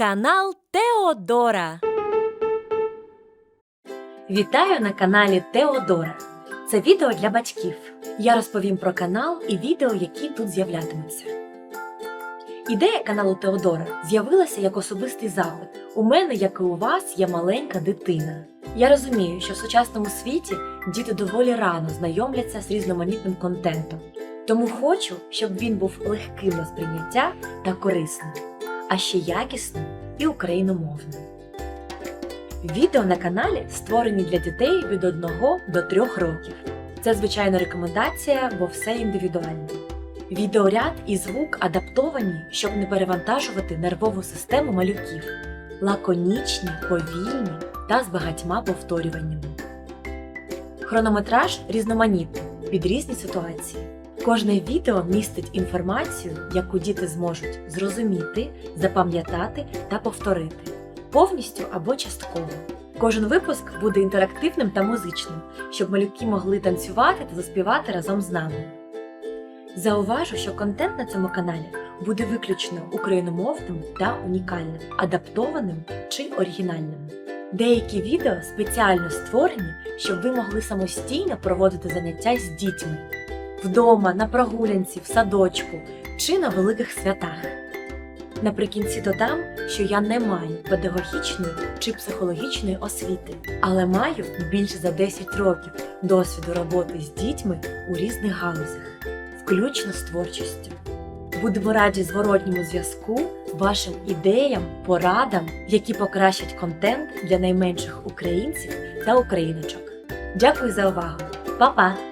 Канал Теодора. Вітаю на каналі Теодора. Це відео для батьків. Я розповім про канал і відео, які тут з'являтимуться. Ідея каналу Теодора з'явилася як особистий запит. У мене, як і у вас, є маленька дитина. Я розумію, що в сучасному світі діти доволі рано знайомляться з різноманітним контентом. Тому хочу, щоб він був легким на сприйняття та корисним, а ще якісним і україномовним. Відео на каналі створені для дітей від 1 до 3 років. Це, звичайно, рекомендація, бо все індивідуально. Відеоряд і звук адаптовані, щоб не перевантажувати нервову систему малюків, лаконічні, повільні та з багатьма повторюваннями. Хронометраж різноманітний під різні ситуації. Кожне відео містить інформацію, яку діти зможуть зрозуміти, запам'ятати та повторити повністю або частково. Кожен випуск буде інтерактивним та музичним, щоб малюки могли танцювати та заспівати разом з нами. Зауважу, що контент на цьому каналі буде виключно україномовним та унікальним, адаптованим чи оригінальним. Деякі відео спеціально створені, щоб ви могли самостійно проводити заняття з дітьми вдома, на прогулянці, в садочку чи на великих святах. Наприкінці додам, що я не маю педагогічної чи психологічної освіти, але маю більше за 10 років досвіду роботи з дітьми у різних галузях, включно з творчістю. Будемо раді зворотньому зв'язку, вашим ідеям, порадам, які покращать контент для найменших українців та україночок. Дякую за увагу! Па-па!